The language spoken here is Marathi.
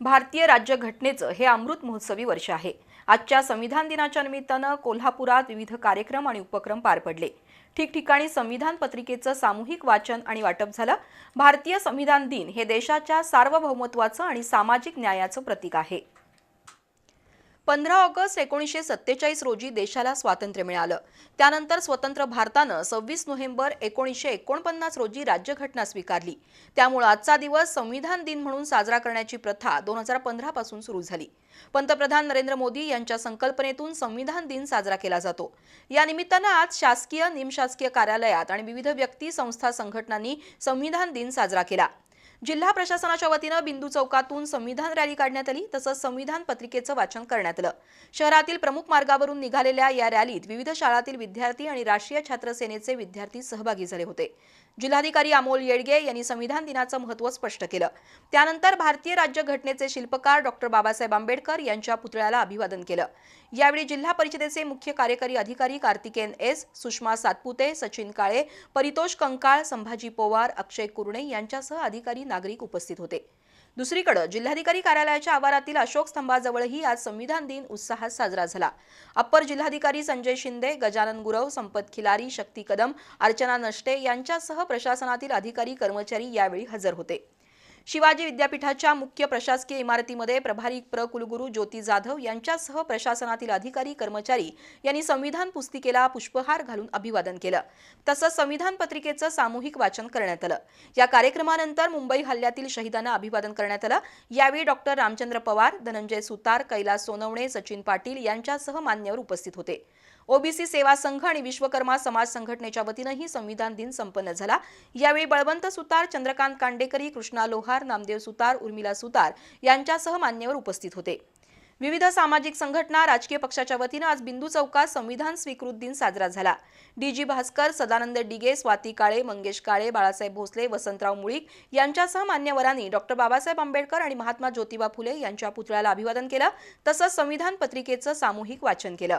भारतीय राज्यघटनेचं हे अमृत महोत्सवी वर्ष आहे. आजच्या संविधान दिनाच्या निमित्तानं कोल्हापुरात विविध कार्यक्रम आणि उपक्रम पार पडले. ठिकठिकाणी संविधान पत्रिकेचं सामूहिक वाचन आणि वाटप झालं. भारतीय संविधान दिन हे देशाच्या सार्वभौमत्वाचं आणि सामाजिक न्यायाचं प्रतीक आहे. पंधरा ऑगस्ट एकोणीसशे सत्तेचाळीस रोजी देशाला स्वातंत्र्य मिळालं. त्यानंतर स्वतंत्र भारतानं सव्वीस नोव्हेंबर एकोणीसशे एकोणपन्नास रोजी राज्यघटना स्वीकारली. त्यामुळे आजचा दिवस संविधान दिन म्हणून साजरा करण्याची प्रथा दोन हजार पंधरापासून सुरू झाली. पंतप्रधान नरेंद्र मोदी यांच्या संकल्पनेतून संविधान दिन साजरा केला जातो. या निमित्तानं आज शासकीय निमशासकीय कार्यालयात आणि विविध व्यक्ती संस्था संघटनांनी संविधान दिन साजरा केला. जिल्हा प्रशासनाच्या वतीनं बिंदू चौकातून संविधान रॅली काढण्यात आली तसंच संविधान पत्रिकेचं वाचन करण्यात आलं. शहरातील प्रमुख मार्गावरून निघालेल्या या रॅलीत विविध शाळातील विद्यार्थी आणि राष्ट्रीय छात्र सेनेचे विद्यार्थी सहभागी झाले होते. जिल्हाधिकारी अमोल येडगे यांनी संविधान दिनाचं महत्त्व स्पष्ट केलं. त्यानंतर भारतीय राज्यघटनेचे शिल्पकार डॉक्टर बाबासाहेब आंबेडकर यांच्या पुतळ्याला अभिवादन केलं. यावेळी जिल्हा परिषदेचे मुख्य कार्यकारी अधिकारी कार्तिकेन एस सुषमा सातपुते सचिन काळे परितोष कंकाळ संभाजी पोवार अक्षय कुरणे यांच्यासह अधिकारी नागरिक उपस्थित होते. दुसरीकडे जिल्हाधिकारी कार्यालयाच्या आवारातील अशोक स्तंभाजवळही आज संविधान दिन उत्साहात साजरा झाला. अप्पर जिल्हाधिकारी संजय शिंदे गजानन गुरव संपत खिलारी शक्ती कदम अर्चना नष्टे यांच्यासह प्रशासनातील अधिकारी कर्मचारी यावेळी हजर होते. शिवाजी विद्यापीठाच्या मुख्य प्रशासकीय इमारतीमध्ये प्रभारी प्र. कुलगुरू ज्योती जाधव यांच्यासह प्रशासनातील अधिकारी कर्मचारी यांनी संविधान पुस्तिकेला पुष्पहार घालून अभिवादन केलं. तसंच संविधान पत्रिकेचं सामूहिक वाचन करण्यात आलं. या कार्यक्रमानंतर मुंबई हल्ल्यातील शहीदांना अभिवादन करण्यात आलं. यावेळी डॉक्टर रामचंद्र पवार धनंजय सुतार कैलास सोनवणे सचिन पाटील यांच्यासह मान्यवर उपस्थित होते. ओबीसी सेवा संघ आणि विश्वकर्मा समाज संघटनेच्या वतीनंही संविधान दिन संपन्न झाला. यावेळी बळवंत सुतार चंद्रकांत कांडेकरी कृष्णा लोहार नामदेव सुतार उर्मिला सुतार यांच्यासह मान्यवर उपस्थित होते. विविध सामाजिक संघटना राजकीय पक्षाच्या वतीनं आज बिंदू चौकात संविधान स्वीकृत दिन साजरा झाला. डीजी भास्कर सदानंद डिगे स्वाती काळे मंगेश काळे बाळासाहेब भोसले वसंतराव मुळीक यांच्यासह मान्यवरांनी डॉक्टर बाबासाहेब आंबेडकर आणि महात्मा ज्योतिबा फुले यांच्या पुतळ्याला अभिवादन केलं. तसंच संविधान पत्रिकेचं सामूहिक वाचन केलं.